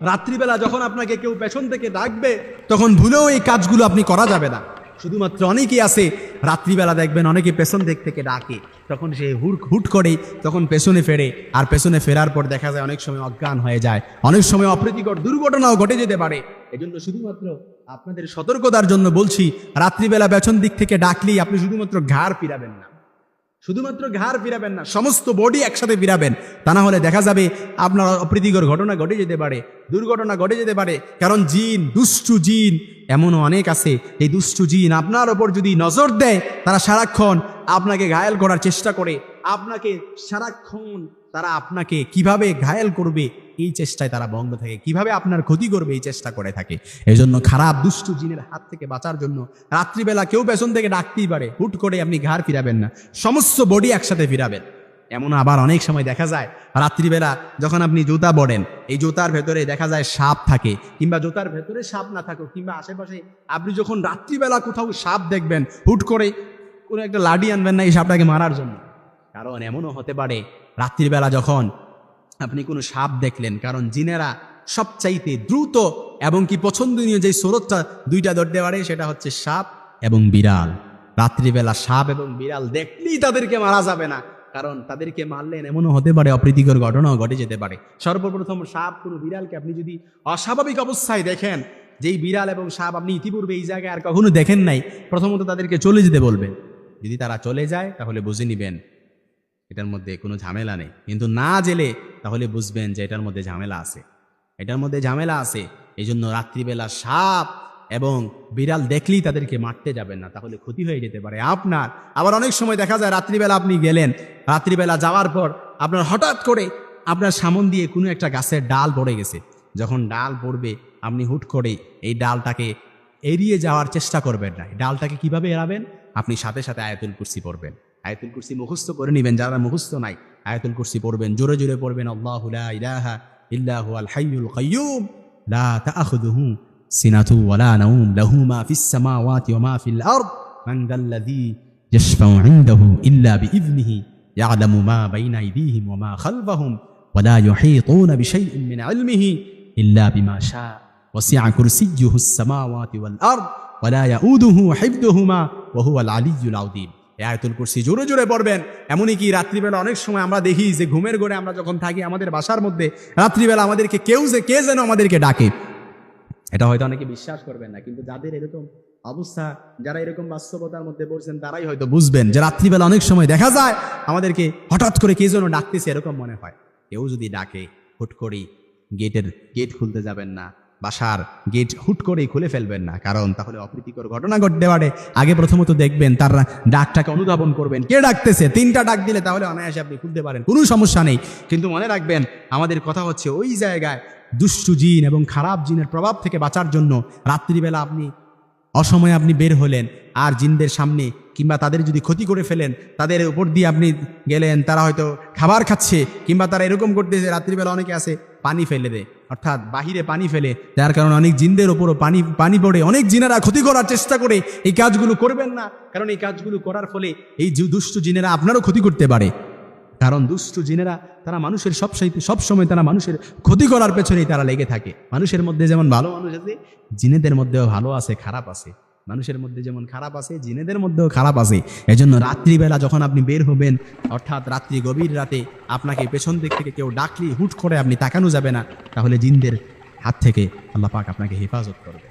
রাত্রিবেলা যখন আপনাকে কেউ পেছন থেকে ডাকবে, তখন ভুলেও এই কাজগুলো আপনি করা যাবে না। শুধুমাত্র অনেকেই আছে, রাত্রিবেলা দেখবেন অনেকে পেছন দিক থেকে ডাকে। তখন সে হুট হুট করে তখন পেছনে ফেরে, আর পেছনে ফেরার পর দেখা যায় অনেক সময় অজ্ঞান হয়ে যায়। অনেক সময় অপ্রীতিকর দুর্ঘটনাও ঘটে যেতে পারে। এজন্য শুধুমাত্র আপনাদের সতর্কতার জন্য বলছি, রাত্রিবেলা পেছন দিক থেকে ডাকলেই আপনি শুধুমাত্র ঘাড় ফিরাবেন না। শুধুমাত্র ঘাড় ফিরাবেন না, সমস্ত বডি একসাথে ফিরাবেন। তা না হলে দেখা যাবে আপনার অপ্রীতিকর ঘটনা ঘটে যেতে পারে, দুর্ঘটনা ঘটে যেতে পারে। কারণ জিন, দুষ্টু জিন, এমনও অনেক আছে। এই দুষ্টু জিন আপনার ওপর যদি নজর দেয়, তারা সারাক্ষণ আপনাকে ঘায়াল করার চেষ্টা করে। আপনাকে সারাক্ষণ তারা আপনাকে কীভাবে ঘায়াল করবে, এই চেষ্টায় তারা বন্ধ থাকে। কীভাবে আপনার ক্ষতি করবে, এই চেষ্টা করে থাকে। এই জন্য খারাপ, দুষ্টু জিনের হাত থেকে বাঁচার জন্য রাত্রিবেলা কেউ পেছন থেকে ডাকতেই পারে। হুট করে আপনি ঘাড় ফিরাবেন না। সমস্ত বডি একসাথে ফিরাবেন। এমন আবার অনেক সময় দেখা যায়, রাত্রিবেলা যখন আপনি জুতা পড়েন, এই জুতার ভেতরে দেখা যায় সাপ থাকে, কিংবা জুতার ভেতরে সাপ না থাকুক, কিংবা আশেপাশে আপনি যখন রাত্রিবেলা কোথাও সাপ দেখবেন, হুট করে কোনো একটা লাডি আনবেন না এই সাপটাকে মারার জন্য। কারণ এমনও হতে পারে রাত্রিবেলা যখন আপনি কোনো সাপ দেখলেন, কারণ জিনেরা সবচাইতে দ্রুত এবং কি পছন্দনীয় যে স্রোতটা দুইটা ধরতে পারে, সেটা হচ্ছে সাপ এবং বিড়াল। রাত্রিবেলা সাপ এবং বিড়াল দেখলেই তাদেরকে মারা যাবে না, কারণ তাদেরকে মারলেন এমনও হতে পারে, অপ্রীতিকর ঘটনাও ঘটে যেতে পারে। সর্বপ্রথম সাপ কোনো বিড়ালকে আপনি যদি অস্বাভাবিক অবস্থায় দেখেন, যেই বিড়াল এবং সাপ আপনি ইতিপূর্বে এই জায়গায় আর কখনো দেখেন নাই, প্রথমত তাদেরকে চলে যেতে বলবেন। যদি তারা চলে যায়, তাহলে বুঝে নিবেন এটার মধ্যে কোনো ঝামেলা নেই। কিন্তু না জেলে তাহলে বুঝবেন যে এটার মধ্যে ঝামেলা আছে। এটার মধ্যে ঝামেলা আছে এই জন্য রাত্রিবেলা সাপ এবং বিড়াল দেখলেই তাদেরকে মারতে যাবেন না, তাহলে ক্ষতি হয়ে যেতে পারে। আপনার, আবার অনেক সময় দেখা যায় রাত্রিবেলা আপনি গেলেন, রাত্রিবেলা যাওয়ার পর আপনার হঠাৎ করে আপনার সামন দিয়ে কোনো একটা গাছের ডাল পড়ে গেছে। যখন ডাল পড়বে, আপনি হুট করে এই ডালটাকে এড়িয়ে যাওয়ার চেষ্টা করবেন না। ডালটাকে কীভাবে এড়াবেন? আপনি সাথে সাথে আয়াতুল কুরসি পড়বেন। আয়াতুল কুরসি মুখস্থ করে নেবেন যারা মুখস্থ নাই আয়াতুল কুরসি পড়বেন জোরে জোরে পড়বেন আল্লাহ লা ইলাহা ইল্লা হুয়াল হাইয়ুল কাইয়ুম লা তাআখুযুহু সিনাতু ওয়ালা নাউম লাহু মা ফিস সামাওয়াতি ওয়া মা ফিল আরদ মান যাল্লাযী ইশফাউ ইনদাহু ইল্লা বিইযনিহি ইয়ালামু মা বাইনা আইদিহিম ওয়া মা খালফাহুম ولا يحيطون بشيء من علمه إلا بما شاء وسع كرسيه السماوات والأرض ইয়াউদুহু হিফযুহুমা ওয়া হুয়াল আলিয়্যুল আযীম এই আয়াতুল কুরসি জোরে জোরে পড়বেন। এমনই কি রাত্রিবেলা অনেক সময় আমরা দেখি যে ঘুমের ঘরে আমরা যখন থাকি আমাদের বাসার মধ্যে, রাত্রিবেলা আমাদেরকে কেউ যে কে যেন আমাদেরকে ডাকে। এটা হয়তো অনেকে বিশ্বাস করবেন না, কিন্তু যাদের এরকম অবস্থা, যারা এরকম বাস্তবতার মধ্যে পড়ছেন, তারাই হয়তো বুঝবেন যে রাত্রিবেলা অনেক সময় দেখা যায় আমাদেরকে হঠাৎ করে কে যেন ডাকতেছে, এরকম মনে হয়। কেউ যদি ডাকে, হুট করেই গেটের, গেট খুলতে যাবেন না। বাসার গেট হুট করেই খুলে ফেলবেন না। কারণ তাহলে অপ্রীতিকর ঘটনা ঘটতে পারে। আগে প্রথমত দেখবেন তার ডাকটাকে অনুধাবন করবেন। কে ডাকতেছে? তিনটা ডাক দিলে তাহলে অনায়াসে আপনি খুলতে পারেন। কোনো সমস্যা নেই। কিন্তু মনে রাখবেন, আমাদের কথা হচ্ছে ওই জায়গায় দুষ্টু জিন এবং খারাপ জিনের প্রভাব থেকে বাঁচার জন্য রাত্রিবেলা আপনি অসময়ে আপনি বের হলেন। আর জিনদের সামনে কিংবা তাদের যদি ক্ষতি করে ফেলেন, তাদের উপর দিয়ে আপনি গেলেন, তারা হয়তো খাবার খাচ্ছে, কিংবা তারা এরকম করতেছে, রাত্রিবেলা অনেকে আছে, পানি ফেলে দেয়। অর্থাৎ বাহিরে পানি ফেলে, যার কারণে অনেক জিনদের ওপরও পানি পানি পড়ে। অনেক জিনেরা ক্ষতি করার চেষ্টা করে, এই কাজগুলো করবেন না। কারণ এই কাজগুলো করার ফলে এই দুষ্টু জিনেরা আপনারও ক্ষতি করতে পারে। কারণ দুষ্টু জিনেরা, তারা মানুষের সব সব তারা মানুষের ক্ষতি করার পেছনেই তারা লেগে থাকে। মানুষের মধ্যে যেমন ভালো মানুষ আছে, জিনেদের মধ্যেও ভালো আছে, খারাপ আছে। মানুষের মধ্যে যেমন খারাপ আছে, জিনেদের মধ্যেও খারাপ আছে। এজন্য রাত্রিবেলা যখন আপনি বের হবেন, অর্থাৎ রাত্রি গভীর রাতে আপনাকে পেছন দিক থেকে কেউ ডাকলি হুট করে আপনি তাকানো যাবে না, তাহলে জিনদের হাত থেকে আল্লাহ পাক আপনাকে হেফাজত করবে।